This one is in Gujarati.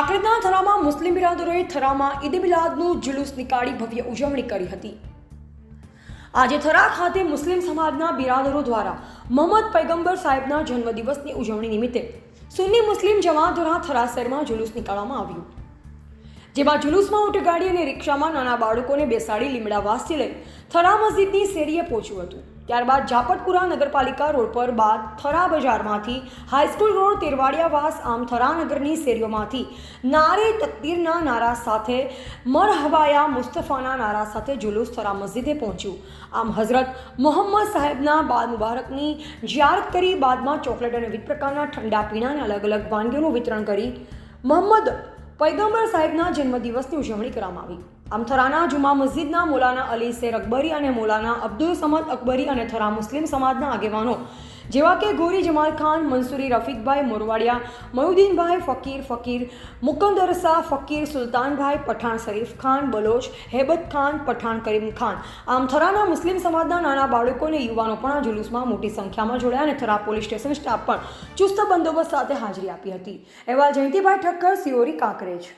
કાંકરેજના થરામાં મુસ્લિમ બિરાદરોએ થરામાં ઈદ મિલાદનું જુલુસ નીકાળી ભવ્ય ઉજવણી કરી હતી. આજે થરા ખાતે મુસ્લિમ સમાજના બિરાદરો દ્વારા મોહમ્મદ પૈગંબર સાહેબના જન્મદિવસની ઉજવણી નિમિત્તે સુન્ની મુસ્લિમ જમાત દ્વારા થરા શહેરમાં જુલુસ નીકાળવામાં આવ્યું. જેમાં જુલુસમાં ઊંટ ગાડી અને રિક્ષામાં નાના બાળકોને બેસાડી લીમડાવાસથી લઈ થરા મસ્જિદની શેરીએ પહોંચ્યું હતું. ત્યારબાદ જાપટપુરા નગરપાલિકા રોડ પર બાદ થરા બજારમાંથી હાઈસ્કૂલ રોડ તેરવાડિયાવાસ આમ થરા નગરની શેરીઓમાંથી નારે તકદીરના નારા સાથે મરહવાયા મુસ્તફાના નારા સાથે જુલુસ થરા મસ્જિદે પહોંચ્યું. આમ હઝરત મોહમ્મદ સાહેબના બાદ મુબારકની જિયારત કરી બાદમાં ચોકલેટ અને વિવિધ પ્રકારના ઠંડા પીણા અને અલગ અલગ વાનગીઓનું વિતરણ કરી મોહમ્મદ પૈગંબર સાહેબના જન્મદિવસની ઉજવણી કરવામાં આવી. આમ થરાના જુમા મસ્જિદના મોલાના અલી શેર અકબરી અને મોલાના અબ્દુલ સમદ અકબરી અને થરા મુસ્લિમ સમાજના આગેવાનો. જેવા કે ગોરી જમાલ ખાન, મંસૂરી રફીકભાઈ મોરવાડિયા, મયુદ્દીનભાઈ ફકીર ફકીર, મુકંદર શાહ ફકીર, સુલતાનભાઈ પઠાણ શરીફ ખાન, બલોચ હેબત ખાન, પઠાણ કરીમ ખાન. આમ થરાના મુસ્લિમ સમાજના નાના બાળકો અને યુવાનો પણ આ જુલુસમાં મોટી સંખ્યામાં જોડાયા અને થરા પોલીસ સ્ટેશન સ્ટાફ પણ ચુસ્ત બંદોબસ્ત સાથે હાજરી આપી હતી. એવા જયંતિભાઈ ઠક્કર, સિયોરી કાંકરેજ.